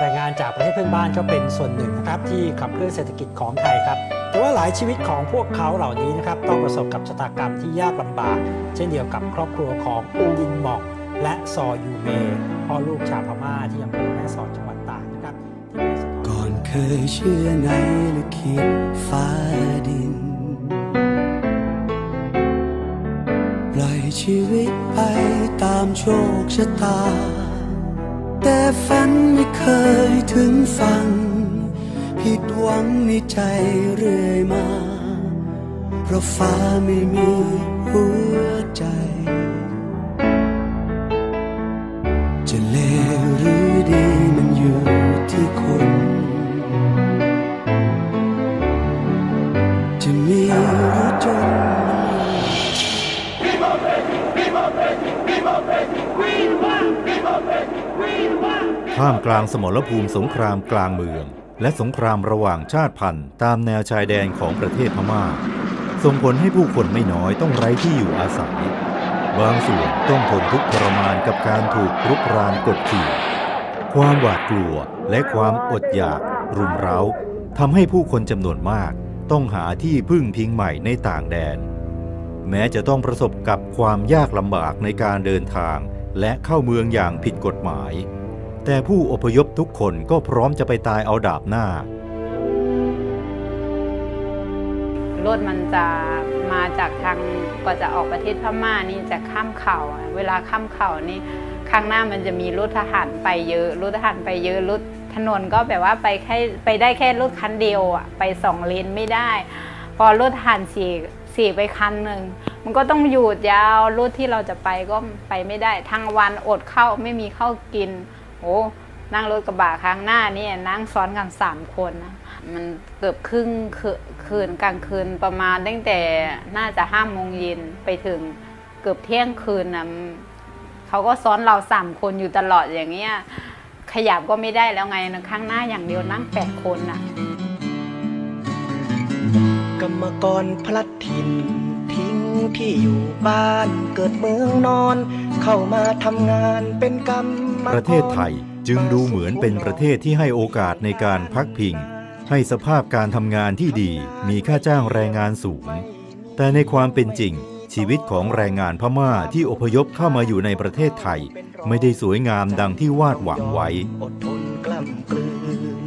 แรงงานจากประเทศเพื่อนบ้านก็เป็นส่วนหนึ่งนะครับที่ขับเคลื่อนเศรษฐกิจของไทยครับ แต่ว่าหลายชีวิตของพวกเขาเหล่านี้นะครับต้องประสบกับชะตากรรมที่ยากลำบาก เช่นเดียวกับครอบครัวของอูวินหมอกและซอยูเมพ่อลูกชาวพม่าที่อำเภอแม่สอดจังหวัดตากนะครับก่อนเคยเชื่อในลิขิตฟ้าดิน ปล่อยชีวิตไปตามโชคชะตา แต่ฝันไม่เคยถึงฟังผิดหวังในใจเรื่อยมา เพราะฟ้าไม่มีหัวใจ ท่ามกลางสมรภูมิสงครามกลางเมือง และสงครามระหว่างชาติพันธุ์ตามแนวชายแดนของประเทศพม่า ส่งผลให้ผู้คนไม่น้อยต้องไร้ที่อยู่อาศัย บางส่วนต้องทนทุกข์ทรมานกับการถูกรุกรานกดขี่ ความหวาดกลัวและความอดอยากรุมเร้าทำให้ผู้คนจำนวนมากต้องหาที่พึ่งพิงใหม่ในต่างแดน แม้จะต้องประสบกับความยากลำบากในการเดินทาง และเข้าเมืองอย่างผิดกฎหมาย แต่ผู้อพยพทุกคนก็พร้อมจะไปตายเอาดาบหน้ารถมันจะมาจากทางก็จะออกประเทศพม่านี่จะข้ามเขาเวลาข้ามเขานี่ข้างหน้ามันจะมีรถทหารไปเยอะรถทหารไปเยอะรถถนนก็แบบว่าไปแค่ไปได้แค่รถคันเดียวอะไปสองเลนไม่ได้ พอรถทหารสี่สี่ไปคันหนึ่งมันก็ต้องหยุดยาวรถที่เราจะไปก็ไปไม่ได้ทั้งวันอดข้าวไม่มีข้าวกิน โอ้นั่งรถกระบะข้างหน้านี่นั่งซ้อนกันสามคนนะมันเกือบครึ่งคืนกลางคืนประมาณตั้งแต่น่าจะห้าโมงเย็นไปถึงเกือบเที่ยงคืนนะเขาก็ซ้อนเราสามคนอยู่ตลอดอย่างเงี้ยขยับก็ไม่ได้แล้วไงข้างหน้าอย่างเดียวนั่งแปดคนน่ะ กรรมกรพลัดถิ่นทิ้งที่อยู่บ้านเกิดเมืองนอน เข้ามาทำงานเป็นกรรม ประเทศไทยจึงดูเหมือนเป็นประเทศที่ให้โอกาสในการพักพิง ให้สภาพการทำงานที่ดีมีค่าจ้างแรงงานสูง แต่ในความเป็นจริง ชีวิตของแรงงานพม่าที่อพยพเข้ามาอยู่ในประเทศไทย ไม่ได้สวยงามดังที่วาดหวังไว้อดทนกล้ำกลืน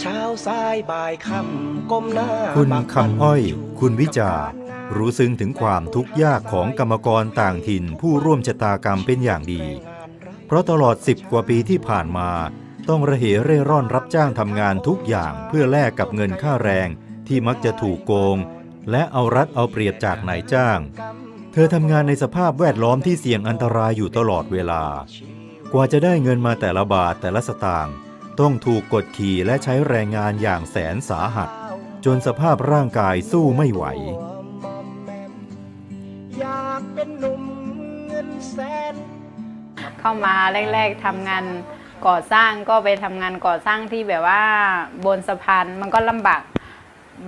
เช้าสายบ่ายค่ำก้มหน้าคุณบักคำอ้อย คุณวิจาทำงนรู้ซึ้งถึงความทุกข์ยากของกรรมกรต่างถิ่นผู้ร่วมชะตากรรมเป็นอย่างดีเพ ราะตลอด10กว่าปีที่ผ่านมา ต้องระเหเร่ร่อนรับจ้างทำงานทุกอย่างเพื่อแลกกับเงินค่าแรงที่มักจะถูกโกง และเอารัดเอาเปรียบจากนายจ้าง เธอทำงานในสภาพแวดล้อมที่เสี่ยงอันตรายอยู่ตลอดเวลา กว่าจะได้เงินมาแต่ละบาทแต่ละสตางค์ต้องถูกกดขี่และใช้แรงงานอย่างแสนสาหัส จนสภาพร่างกายสู้ไม่ไหว เข้ามาแรก ๆทำงานก่อสร้างก็ไปทำงานก่อสร้างที่แบบว่าบนสะพานมันก็ลำบาก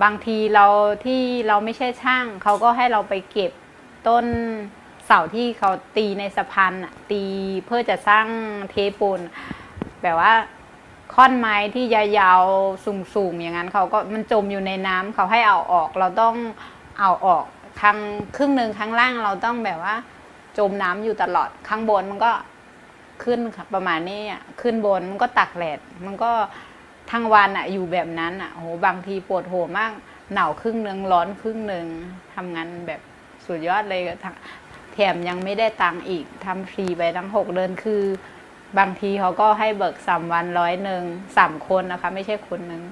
บางทีเราที่เราไม่ใช่ช่างเขาก็ให้เราไปเก็บต้นเสาที่เขาตีในสะพานตีเพื่อจะสร้างเทปูนแบบว่าค่อนไม้ที่ยาวๆสูงๆอย่างนั้นเขาก็มันจมอยู่ในน้ำเขาให้เอาออก เราต้องเอาออกทางครึ่งหนึ่งข้างล่างเราต้องแบบว่า จมน้ำอยู่ตลอดข้างบนมันก็ ขึ้นค่ะประมาณนี้อะขึ้นบนมันก็ตักแดดมันก็ทั้งวันอะอยู่แบบนั้นอะโอ้โหบางทีปวดหัวมากหนาวครึ่งหนึ่งร้อนครึ่งหนึ่งทำงานแบบสุดยอดเลยแถมยังไม่ได้ตังค์อีกทำฟรีไปทั้งหกเดือนคือ บางทีเขาก็ให้เบิกสามวันร้อยหนึ่งสามคนนะคะ ไม่ใช่คนหนึ่ง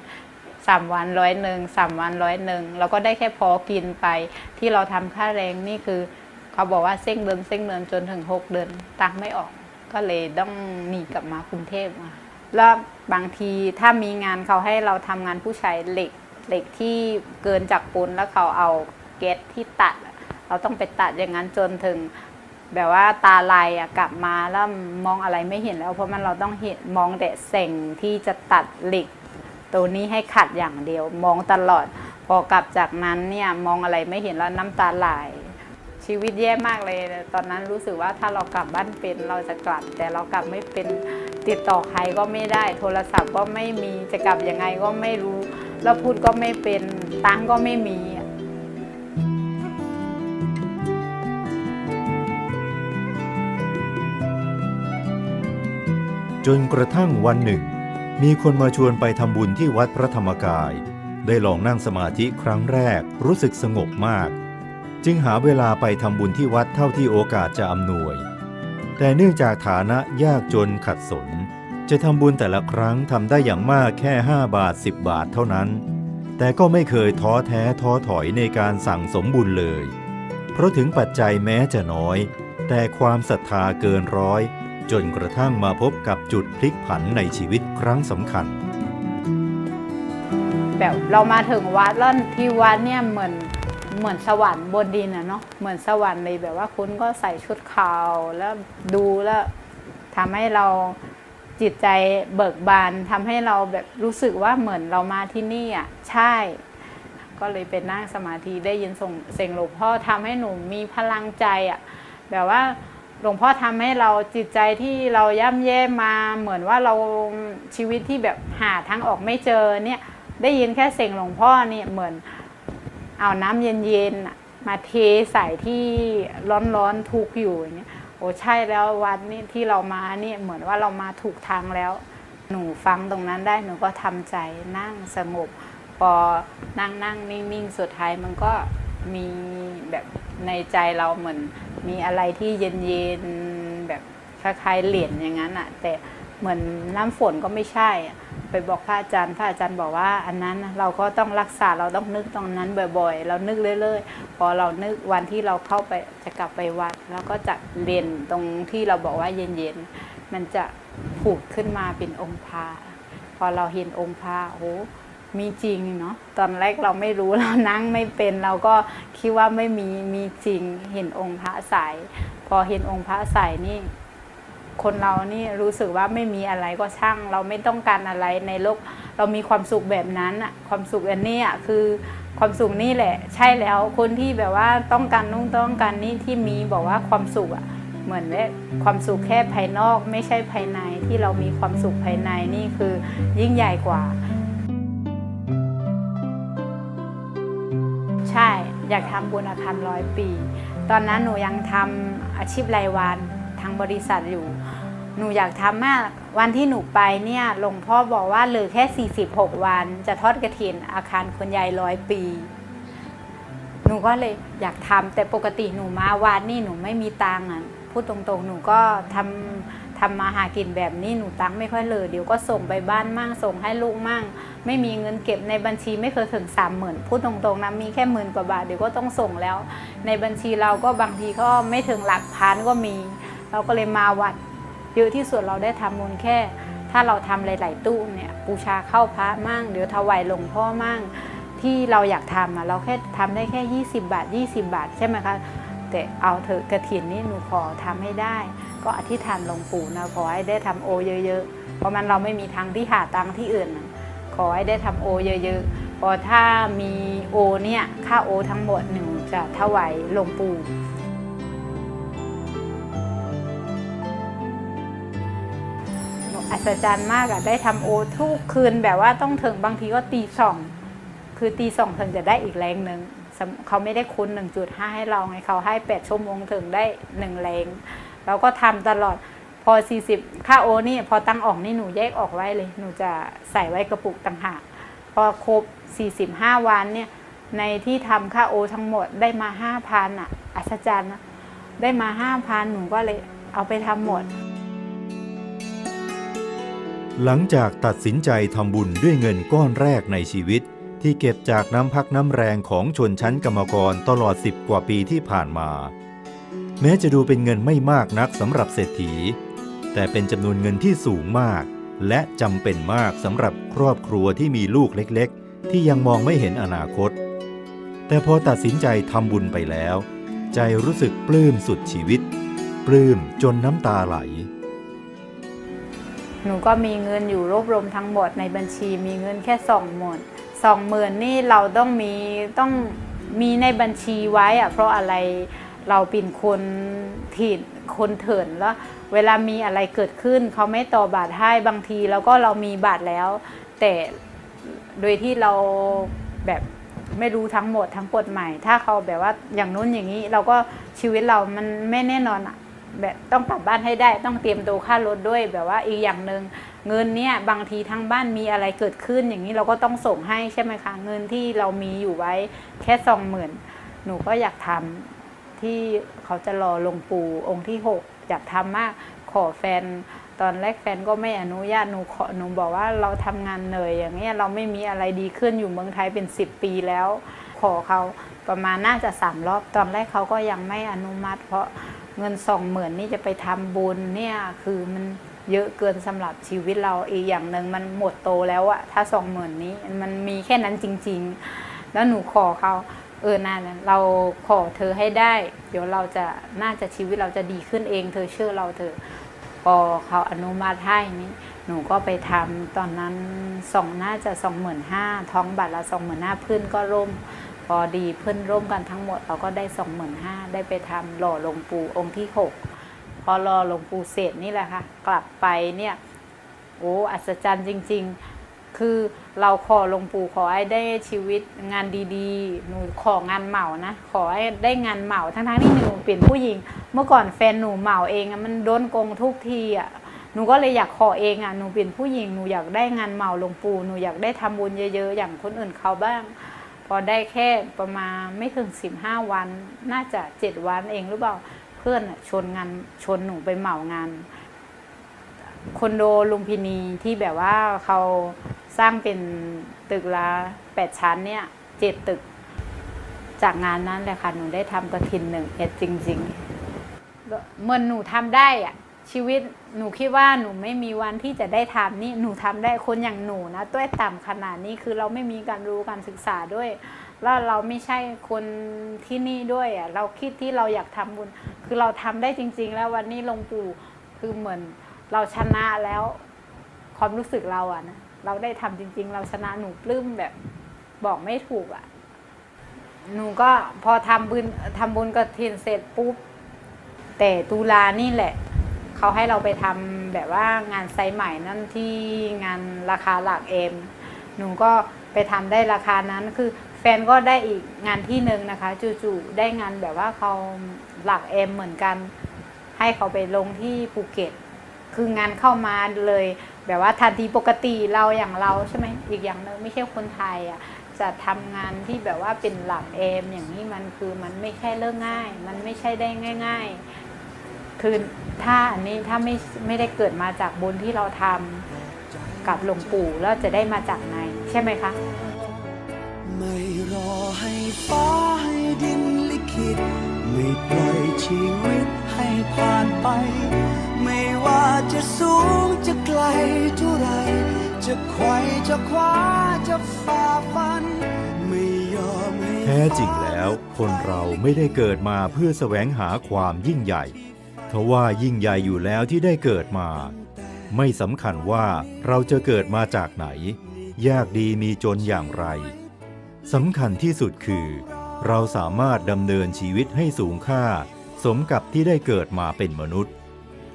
สามวันร้อยหนึ่งสามวันร้อยหนึ่งเราก็ได้แค่พอกินไป ที่เราทำค่าแรงนี่คือ เขาบอกว่าเส้งเดินเส้งเดินจนถึงหกเดือนตังค์ไม่ออก ก็เลยต้องหนีกลับมากรุงเทพมาแล้วบางทีถ้ามีงานเขาให้เราทำงานผู้ใช้เหล็กเหล็กที่เกินจากปูนแล้วเขาเอาเกตที่ตัด เราต้องไปตัดอย่างนั้นจนถึง แบบว่าตาลายอะกลับมาแล้วมองอะไรไม่เห็นแล้ว เพราะมันเราต้องเห็นมองแต่เส่งที่จะตัดเหล็ก ตัวนี้ให้ขัดอย่างเดียว มองตลอด พอกลับจากนั้นเนี่ยมองอะไรไม่เห็นแล้วน้ำตาไหล ชีวิตแย่มากเลย ตอนนั้นรู้สึกว่าถ้าเรากลับบ้านเป็นเราจะกลับ แต่เรากลับไม่เป็นติดต่อใครก็ไม่ได้ โทรศัพท์ก็ไม่มีจะกลับยังไงก็ไม่รู้ แล้วพูดก็ไม่เป็นตังก็ไม่มีจนกระทั่งวันหนึ่ง มีคนมาชวนไปทำบุญที่วัดพระธรรมกาย ได้ลองนั่งสมาธิครั้งแรกรู้สึกสงบมาก จึงหาเวลาไปทำบุญที่วัดเท่าที่โอกาสจะอำนวย แต่เนื่องจากฐานะยากจนขัดสน จะทำบุญแต่ละครั้งทำได้อย่างมากแค่ 5 บาท 10 บาทเท่านั้น แต่ก็ไม่เคยท้อแท้ท้อถอยในการสั่งสมบุญเลย เพราะถึงปัจจัยแม้จะน้อย แต่ความศรัทธาเกินร้อย จนกระทั่งมาพบกับจุดพลิกผันในชีวิตครั้งสำคัญแบบเรามาถึงวัดแล้วที่วัดเนี่ยเหมือน เหมือนสวรรค์บนดินอะเนาะเหมือนสวรรค์เลยแบบว่าคุณก็ใส่ชุดขาวแล้วดูแล้วทำให้เราจิตใจเบิกบานทำให้เราแบบรู้สึกว่าเหมือนเรามาที่นี่อะใช่ ก็เลยเป็นนั่งสมาธิได้ยินส่งเสียงหลวงพ่อทำให้หนูมีพลังใจอะแบบว่าหลวงพ่อทำให้เราจิตใจที่เราย่ำแย่มาเหมือนว่าเราชีวิตที่แบบหาทางออกไม่เจอเนี่ยได้ยินแค่เสียงหลวงพ่อเนี่ยเหมือน เอาน้ำเย็นๆมาเทใส่ที่ร้อนๆทุกอยู่อย่างเงี้ยโอ้ใช่แล้ววันนี้ที่เรามาเนี่ยเหมือนว่าเรามาถูกทางแล้ว หนูฟังตรงนั้นได้หนูก็ทำใจนั่งสงบ พอนั่งนั่งนิ่งๆสุดท้ายมันก็มีแบบในใจเราเหมือนมีอะไรที่เย็นๆแบบคล้ายๆเหรียญอย่างนั้นอะแต่ เหมือนน้ำฝนก็ไม่ใช่ ไปบอกพระอาจารย์ พระอาจารย์บอกว่า อันนั้นเราก็ต้องรักษาเราต้องนึกตรงนั้นบ่อยๆ เรานึกเรื่อยๆ พอเรานึกวันที่เราเข้าไปจะกลับไปวัดเราก็จะเรียนตรงที่เราบอกว่าเย็นๆ มันจะผุดขึ้นมาเป็นองค์พระพอเราเห็นองค์พระโอ้มีจริงเนาะตอนแรกเราไม่รู้เรานั่งไม่เป็นเราก็คิดว่าไม่มีมีจริงเห็นองค์พระใสพอเห็นองค์พระใสนี่ คนเรานี่รู้สึกว่าไม่มีอะไรก็ช่าง เราไม่ต้องการอะไรในโลก เรามีความสุขแบบนั้นอะความสุขอันนี้อะคือความสุขนี่แหละ ใช่แล้วคนที่แบบว่าต้องการนุ่งต้องการนี่ที่มีบอกว่าความสุขอะเหมือนว่าความสุขแค่ภายนอก ไม่ใช่ภายในที่เรามีความสุขภายในนี่คือยิ่งใหญ่กว่า ใช่อยากทำบุญอาคารร้อยปี ตอนนั้นหนูยังทำอาชีพรายวัน ทางบริษัทอยู่ หนูอยากทำมากวันที่หนูไปเนี่ยหลวงพ่อบอกว่าเหลือแค่ 46 วัน จะทอดกระถินอาคารคนยายร้อยปี หนูก็เลยอยากทำแต่ปกติหนูมาวัดนี่หนูไม่มีตังค์อะพูดตรงๆ หนูก็ทำทำมาหากินแบบนี้หนูตังค์ไม่ค่อยเลยเดี๋ยวก็ส่งไปบ้านมั่งส่งให้ลูกมั่ง ไม่มีเงินเก็บในบัญชีไม่เคยถึงสามหมื่นพูดตรงๆนะมีแค่หมื่นกว่าบาทเดี๋ยวก็ต้องส่งแล้ว ในบัญชีเราก็บางทีก็ไม่ถึงหลักพันก็มี เราก็เลยมาวัด เยอะที่สุดเราได้ทำบุญแค่ ถ้าเราทำหลาย ๆ ตู้เนี่ยบูชาเข้าพระมั่งเดี๋ยวถวายหลวงพ่อมั่งที่เราอยากทำอะเราแค่ทำได้แค่ 20 บาท 20 บาท ใช่ไหมคะแต่เอาเถอะกระถินนี่หนูขอทำให้ได้ ก็อธิษฐานหลวงปู่นะขอให้ได้ทำโอเยอะๆเพราะมันเราไม่มีทางที่หาตังที่อื่น ขอให้ได้ทำโอเยอะๆพอถ้ามีโอเนี่ยค่าโอทั้งหมดหนูจะถวายหลวงปู่ อัศจรรย์มากอะได้ทำโอทุกคืนแบบว่าต้องถึงบางทีก็ตีสองคือตีสองถึงจะได้อีกแรงหนึ่งเขาไม่ได้คูณ1.5 ให้เราไงเขาให้ 8 ชั่วโมงถึงได้ 1 แรง เราก็ทำตลอดพอ 40 ค่าโอนี่พอตั้งออกนี่หนูแยกออกไว้เลย หนูจะใส่ไว้กระปุกต่างหากพอครบ 45 วันเนี่ยในที่ทำค่าโอทั้งหมดได้มา 5,000อะอัศจรรย์นะได้มา 5,000 หนูก็เลยเอาไปทำหมด หลังจากตัดสินใจทำบุญด้วยเงินก้อนแรกในชีวิต ที่เก็บจากน้ำพักน้ำแรงของชนชั้นกรรมกรตลอด10กว่าปีที่ผ่านมา แม้จะดูเป็นเงินไม่มากนักสำหรับเศรษฐี แต่เป็นจำนวนเงินที่สูงมาก และจำเป็นมากสำหรับครอบครัวที่มีลูกเล็กๆ ที่ยังมองไม่เห็นอนาคต แต่พอตัดสินใจทำบุญไปแล้ว ใจรู้สึกปลื้มสุดชีวิต ปลื้มจนน้ำตาไหล หนูก็มีเงินอยู่รวบรวมทั้งหมดในบัญชีมีเงินแค่สองหมื่นสองหมื่นนี่เราต้องมีต้องมีในบัญชีไว้อะเพราะอะไรเราเป็นคนถิ่นคนเถินแล้วเวลามีอะไรเกิดขึ้นเขาไม่ต่อบาทให้บางทีแล้วก็เรามีบาทแล้ว แต่โดยที่เราแบบไม่รู้ทั้งหมดทั้งกฎหมาย ถ้าเขาแบบว่าอย่างนู้นอย่างนี้ เราก็ชีวิตเรามันไม่แน่นอนอะ แบบต้องกลับบ้านให้ได้ ต้องเตรียมตัวค่ารถด้วย แบบว่าอีกอย่างหนึ่งเงินเนี่ยบางทีทั้งบ้านมีอะไรเกิดขึ้นอย่างนี้เราก็ต้องส่งให้ใช่ไหมคะเงินที่เรามีอยู่ไว้แค่สองหมื่นหนูก็อยากทำที่เขาจะรอลงปูองค์ที่หกอยากทำมากขอแฟนตอนแรกแฟนก็ไม่อนุญาตหนูขอหนูบอกว่าเราทำงานเหนื่อยอย่างเงี้ยเราไม่มีอะไรดีขึ้นอยู่เมืองไทยเป็น 10 ปีแล้ว ขอเขาประมาณน่าจะสามรอบ ตอนแรกเขาก็ยังไม่อนุมัติ เพราะ เงินสองหมื่นนี่จะไปทำบุญเนี่ยคือมันเยอะเกินสำหรับชีวิตเราอีกอย่างหนึ่งมันหมดโตแล้วอะถ้าสองหมื่นนี้มันมีแค่นั้นจริง ๆ แล้วหนูขอเขาเออนั่นเราขอเธอให้ได้ เดี๋ยวเราจะน่าจะชีวิตเราจะดีขึ้นเอง เธอเชื่อเราเถอะพอเขาอนุมัติให้นี่หนูก็ไปทำตอนนั้นสองน่าจะสองหมื่นห้าท้องบัตรละสองหมื่นห้าเพื่อนก็ร่วม อดีเพื่อนร่วมกันทั้งหมดเราก็ได้สองหมื่นห้าได้ไปทำหล่อหลวงปู่องค์ที่หกพอรอหลวงปู่เสร็จนี่แหละค่ะ กลับไปเนี่ยโอ้อัศจรรย์จริง ๆ คือเราขอหลวงปู่ขอให้ได้ชีวิตงานดีๆ หนูของานเหมานะ ขอให้ได้งานเหมาทั้งๆที่หนูเป็นผู้หญิง เมื่อก่อนแฟนหนูเหมาเองมันโดนโกงทุกทีอะหนูก็เลยอยากขอเองอะหนูเป็นผู้หญิงหนูอยากได้งานเหมาหลวงปู่หนูอยากได้ทำบุญเยอะๆ อย่างคนอื่นเขาบ้าง พอได้แค่ประมาณไม่ถึงสิบห้าวัน น่าจะเจ็ดวันเองหรือเปล่าเพื่อนอะชนงานชนหนูไปเหมางานคอนโดลุมพินีที่แบบว่าเขาสร้างเป็นตึกละแปดชั้นเนี่ยเจ็ดตึก จากงานนั้นแหละค่ะ หนูได้ทำกระถินหนึ่งเอ็ดจริงๆ เมื่อหนูทำได้อะ ชีวิตหนูคิดว่าหนูไม่มีวันที่จะได้ทำนี่หนูทำได้คนอย่างหนูนะต้วยต่ำขนาดนี้คือเราไม่มีการรู้การศึกษาด้วย แล้วเราไม่ใช่คนที่นี่ด้วยอะเราคิดที่เราอยากทำบุญ คือเราทำได้จริง ๆ แล้ววันนี้ลงปู่คือเหมือนเราชนะแล้ว ความรู้สึกเราอะนะเราได้ทำจริง ๆ เราชนะหนูปลื้มแบบบอกไม่ถูกอะหนูก็พอทำบุญทำบุญกระถินเสร็จปุ๊บ แต่ตุลานี่แหละ เขาให้เราไปทำแบบว่างานไซส์ใหม่นั่นที่งานราคาหลักเอ็มหนูก็ไปทำได้ราคานั้นคือแฟนก็ได้อีกงานที่หนึ่งนะคะ จู่ๆได้งานแบบว่าเขาหลักเอ็มเหมือนกัน ให้เขาไปลงที่ภูเก็ต คืองานเข้ามาเลย แบบว่าทันทีปกติเราอย่างเราใช่ไหมอีกอย่างหนึ่งไม่ใช่คนไทยอะจะทำงานที่แบบว่าเป็นหลักเอมอย่างนี้มันคือมันไม่ใช่เรื่องง่าย มันไม่ใช่ได้ง่าย ๆ คือถ้าอันนี้ถ้าไม่ไม่ได้เกิดมาจากบุญที่เราทำกับหลวงปู่แล้วจะได้มาจากไหนใช่ไหมคะ ไม่รอให้ฟ้าให้ดินลิขิตไม่ปล่อยชีวิตให้ผ่านไป ไม่ว่าจะสูงจะไกลเท่าไร จะไขว่จะคว้าจะฝ่าฟัน ไม่ยอมให้แท้จริงแล้ว คนเราไม่ได้เกิดมาเพื่อแสวงหาความยิ่งใหญ่ ทว่ายิ่งใหญ่อยู่แล้วที่ได้เกิดมา ไม่สำคัญว่าเราจะเกิดมาจากไหน ยากดีมีจนอย่างไรสำคัญที่สุดคือ เราสามารถดำเนินชีวิตให้สูงค่า สมกับที่ได้เกิดมาเป็นมนุษย์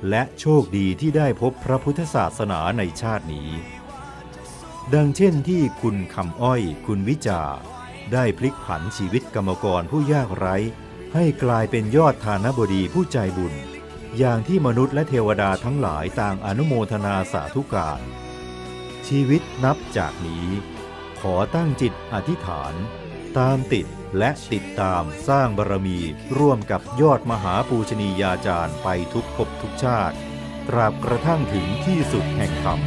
และโชคดีที่ได้พบพระพุทธศาสนาในชาตินี้ ดังเช่นที่คุณคำอ้อย คุณวิจา ได้พลิกผันชีวิตกรรมกรผู้ยากไร้ให้กลายเป็นยอดทานบดีผู้ใจบุญ อย่างที่มนุษย์และเทวดาทั้งหลายต่างอนุโมทนาสาธุการ ชีวิตนับจากนี้ ขอตั้งจิตอธิษฐาน ตามติดและติดตามสร้างบารมีร่วมกับยอดมหาปูชนียาจารย์ไปทุกภพทุกชาติ ตราบกระทั่งถึงที่สุดแห่งธรรม